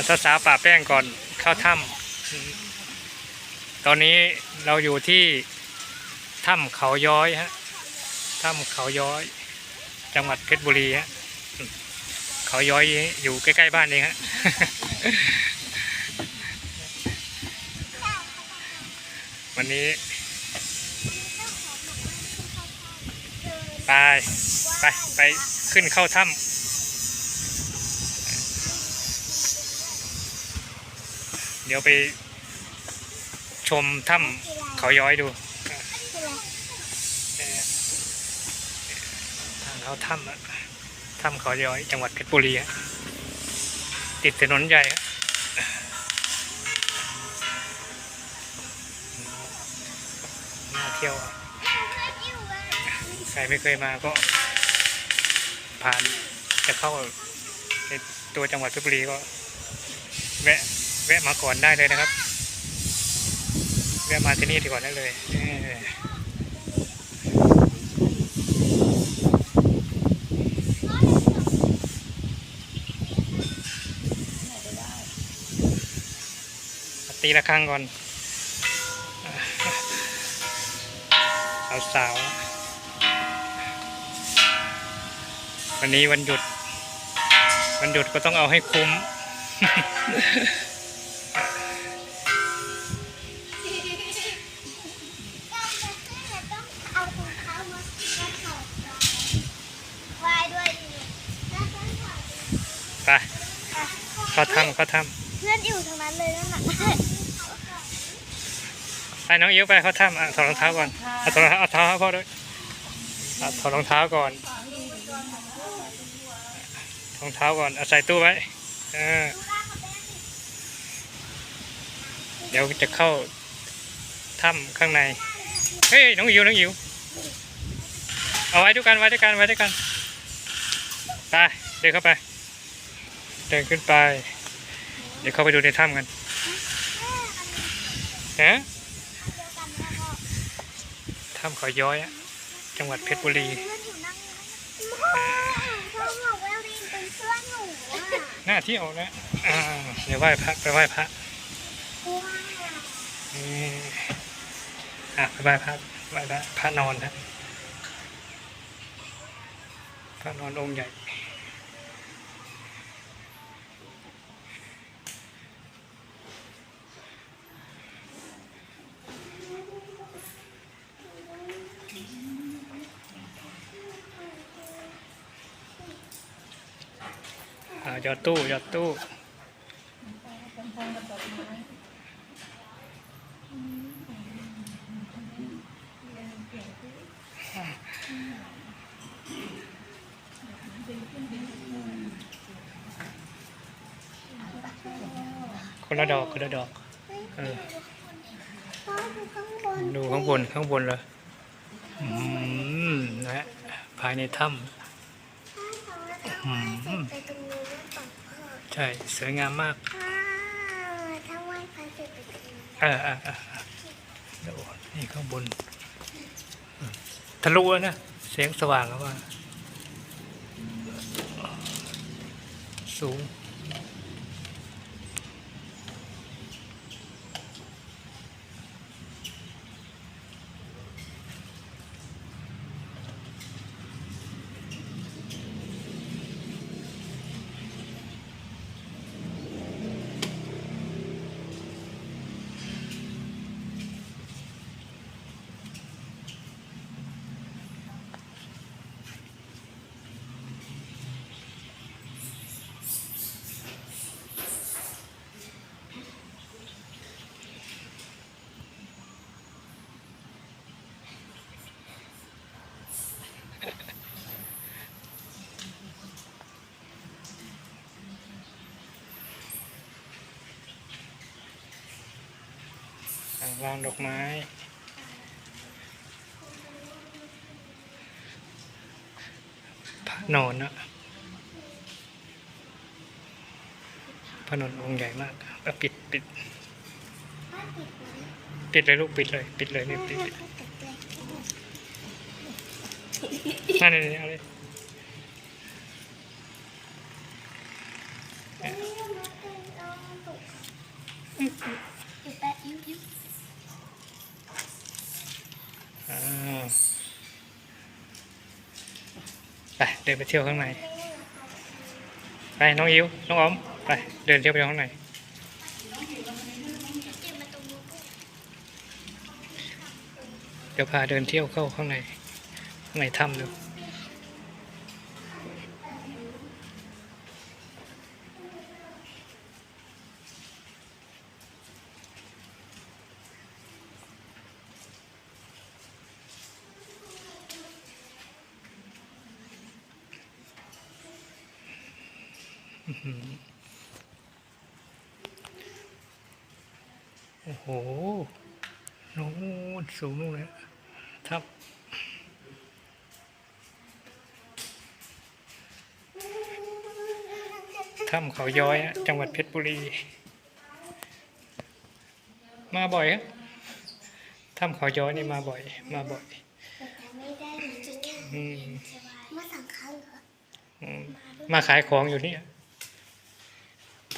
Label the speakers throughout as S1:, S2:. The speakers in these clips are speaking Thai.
S1: อัศสาป่าแป้งก่อนเข้าถ้ำตอนนี้เราอยู่ที่ถ้ำเขาย้อยฮะถ้ำเขาย้อย จังหวัดเพชรบุรีฮะเขาย้อยอยู่ใกล้ๆบ้านเองฮะวันนี้ไปไปไปขึ้นเข้าถ้ำ เดี๋ยวไป ชมถ้ำเขาย้อยดูเออทางเขาถ้ำอะถ้ำเขาย้อยจังหวัดเพชรบุรีติดถนนใหญ่น่าเที่ยวใครไม่เคยมาก็ผ่านจะเข้าในตัวจังหวัดเพชรบุรีก็แวะ แวะมาก่อนได้เลยนะครับ แวะมาที่นี่ดีกว่าได้เลยตีละครั้งก่อนสาววันนี้วันหยุด วันหยุดก็ต้องเอาให้คุ้ม
S2: เข้า
S1: ถ้ำเข้าถ้
S2: เพื่อนอยู่ตรงนั้นเลยนั่นน่ะำ
S1: ไปน้องอิ๋วไปเข้าถ้ำอะถอดรองเท้าก่อนเอาถอดรองเท้าเอาเท้าให้พ่อด้วยอะถอดรองเท้าก่อนรองเท้าก่อนเอาใส่ตู้ไว้เออเดี๋ยวจะเข้าถ้ำข้างในเฮ้ยน้องอิ๋วน้องอิ๋วเอาไว้ด้วยกันไว้ด้วยกันไว้ด้วยกันไปเดินเข้าไป เดินขึ้นไป เดี๋ยวเข้าไปดูในถ้ำกันฮะถ้ำเขาย้อยอะจังหวัดเพชรบุรี
S2: เพื่อนอยู่นั่งพ่อบอกว่าลินเป็นเพื่อนหนูอะ
S1: หน้าที่ออกนะอ่าเดี๋ยวไหว้พระไปไหว้พระ
S2: ว้า
S1: นี่อะไปไหว้พระไหว้พระพระนอนนะพระนอนองค์ใหญ่ อ่ายอดตู้ยอดตู้คนละดอกคนละดอกเออ
S2: ดูข้างบน
S1: ข้างบนเลยอืมนะฮะภายในถ้
S2: พ่อเช่
S1: สวยงามมาก
S2: พ่อถ้าว่ายพระเสร็จไปตรงนู้น
S1: เออเออเออเออเดี๋ยวนี่ข้างบนอืมทะลุแล้วนะ เสียงสว่างแล้วว่า สูง วางดอกไม้ พระนอนนะพระนอนองค์ใหญ่มากเอาปิดปิด ปิดเลยลูกปิดเลย ปิดเลยนี่ปิดปิดนั่นนี่นี่เอาเลย
S2: นี่มันเป็นเอา อยู่แปะยิ้วยิ้ว
S1: อ่าไปเดินไปเที่ยวข้างใน ไปน้องอิวน้องอมไปเดินเที่ยวไปข้างใน
S2: เก็บมางนู้น
S1: เดี๋ยวพาเดินเที่ยวเข้าข้างในข้างในถ้ำดู โอ้โหนู่นสูงนู่นเลยครับถ้ำเขาย้อยอะจังหวัดเพชรบุรี มาบ่อยครับถ้ำเขาย้อยนี่มาบ่อย มาบ่อย
S2: แต่ไม่ได้จุดแข็ง
S1: อืม
S2: สบายมาสังครั้งเหรอ
S1: อืมมาขายของอยู่เนี่ย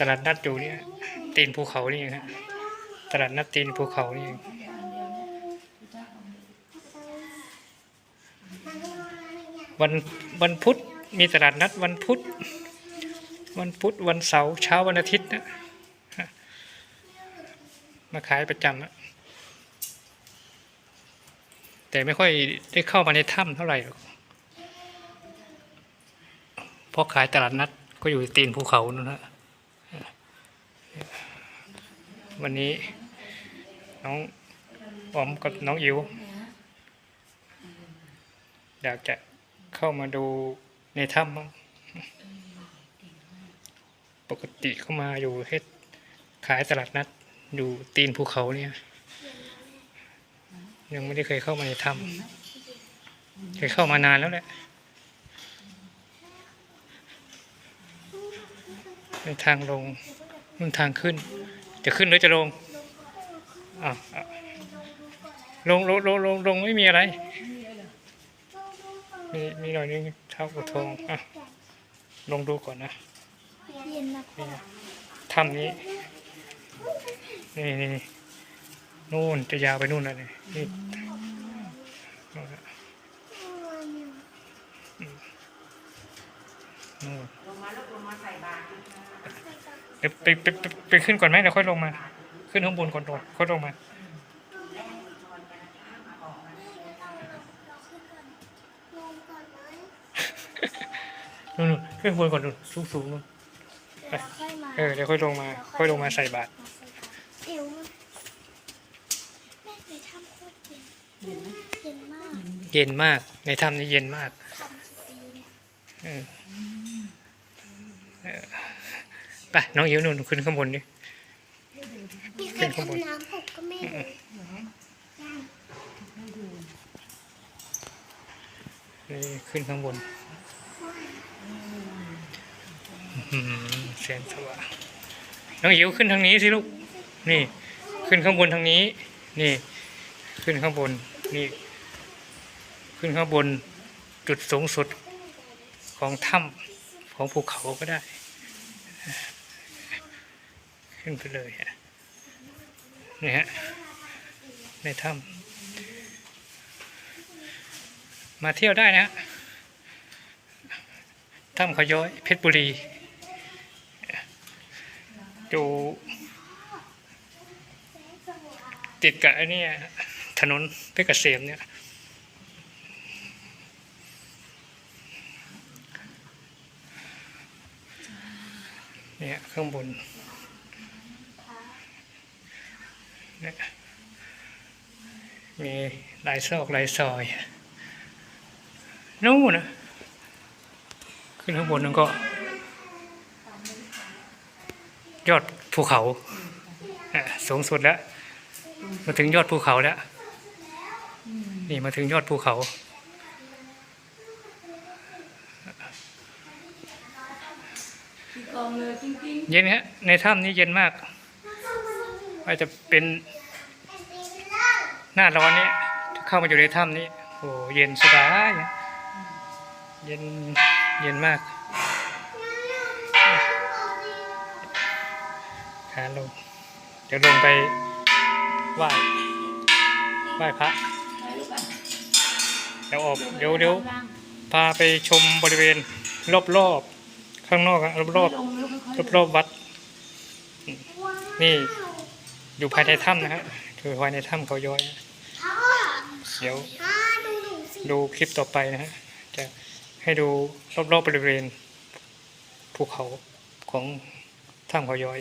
S1: ตลาดนัดอยู่เนี่ยตีนภูเขานี่ฮะตลาดนัดตีนภูเขานี่เองวันวันพุธมีตลาดนัดวันพุธวันพุธวันเสาร์เช้าวันอาทิตย์นะฮะมาขายประจำอะแต่ไม่ค่อยได้เข้ามาในถ้ำเท่าไหร่หรอกเพราะขายตลาดนัดก็อยู่ตีนภูเขานั่นฮะ วันนี้ น้องออมกับน้องอิวอยากจะเข้ามาดูในถ้ำปกติเข้ามาอยู่เฮ็ดขายตลาดนัดอยู่ตีนภูเขาเนี่ย ยังไม่ได้เคยเข้ามาในถ้ำเคยเข้ามานานแล้วแหละในทางลงนู่นทางขึ้น จะขึ้นหรือจะลงอะอะลงลงลงลงลงไม่มีอะไร มีมีหน่อยนึงเท่ากับทองอะลงดูก่อนนะ
S2: เย็นนะพ่อ
S1: ถ้ำนี้นี่นี่นี่นู่นจะยาวไปนู่นแล้วนี่นี่นู่นน่ะนู่น เดี๋ยวไปไปไปไปขึ้นก่อนไหมเดี๋ยวค่อยลงมา ขึ้นข้างบนก่อนก่อนค่อยลงมา
S2: ลงก่อนไหม
S1: นู่นนู่นขึ้นข้างบนก่อนนู่นสูงสูงนู่น
S2: เดี๋ยวค่อยมา
S1: เออเดี๋ยวค่อยลงมา ค่อยลงมาใส่บาตร
S2: เอวแม่ในถ้ำโคตรเย็นเย็นมาก
S1: เย็นมากในถ้ำนี้เย็นมาก
S2: ทำปีเนี่ย
S1: เออเออ ไปน้องอิ๋วนู่นขึ้นข้างบนดิ
S2: มีใคร
S1: ขึ้นข้างบน
S2: ทำน้ำหกก็ไม่รู้
S1: นี่ขึ้นข้างบนอื้อหือแสงสว่างน้องอิ๋วขึ้นทางนี้สิลูก นี่ ขึ้นข้างบนทางนี้ นี่ ขึ้นข้างบน นี่ ขึ้นข้างบน จุดสูงสุดของถ้ำของภูเขาก็ได้ ขึ้นไปเลยฮะนี่ฮะในถ้ำมาเที่ยวได้นะถ้ำขย้อยเพชรบุรีอยู่ติดกับไอ้เนี่ยถนนเพชรเกษมเนี่ยเนี่ยข้างบนเนี่ย มีหลายซอกหลายซอยนู่นนะขึ้นข้างบนนั่นก็ ยอดภูเขาอะสูงสุดแล้ว มาถึงยอดภูเขาแล้ว นี่มาถึงยอดภูเขา
S3: กองเลยจริง
S1: เย็นฮะในถ้ำนี้เย็นมาก อาจจะเป็นหน้าร้อนนี้เข้ามาอยู่ในถ้ำนี้โอ้เย็นสบายเย็นเย็นมากขาลงเดี๋ยวลงไปไหว้ไหว้พระเดี๋ยวออกเดี๋ยวเดี๋ยวพาไปชมบริเวณรอบๆข้างนอกอะรอบ
S3: ลงลูกค่อย
S1: ๆรอบๆวัด นี่ อยู่ภายในถ้ำนะฮะคือภายในถ้ำเขาย้อย
S2: พ่อ
S1: เดี๋ยว
S2: พ่อดูหนูสิ
S1: ดูคลิปต่อไปนะฮะจะให้ดูรอบๆบริเวณภูเขาของถ้ำเขาย้อย